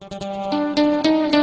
বুকের মাঝে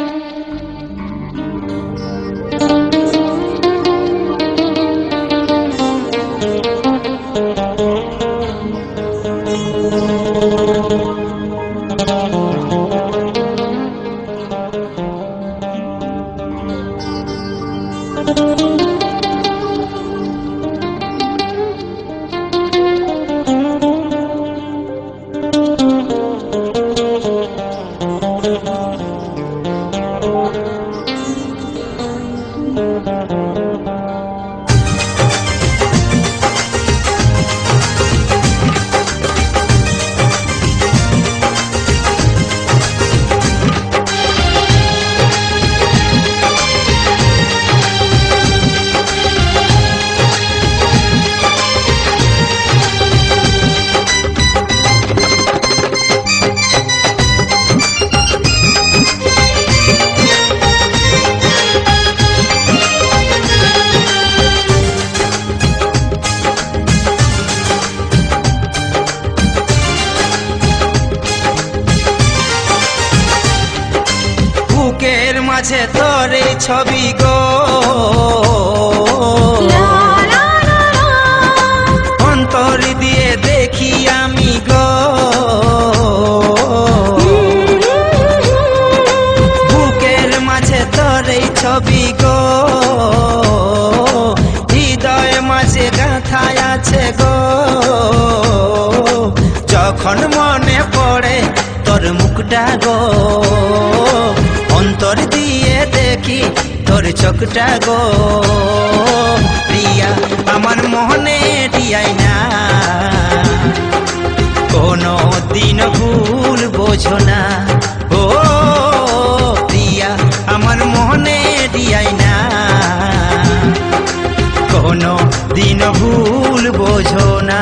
তোর ছবি গো। অন্তর দিয়ে দেখি আমি গো। বুকের মাঝে তোর ছবি গো। হৃদয় মাঝে গাথায় আছে গো। যখন মনে পড়ে তোর মুখটা গো। তোর চোখটা গো। রিয়া আমার মনে টিয়াই না। কোনো দিন ভুল বোঝো না। ও রিয়া আমার মনে টিয়াই না। কোনো দিন ভুল বোঝো না।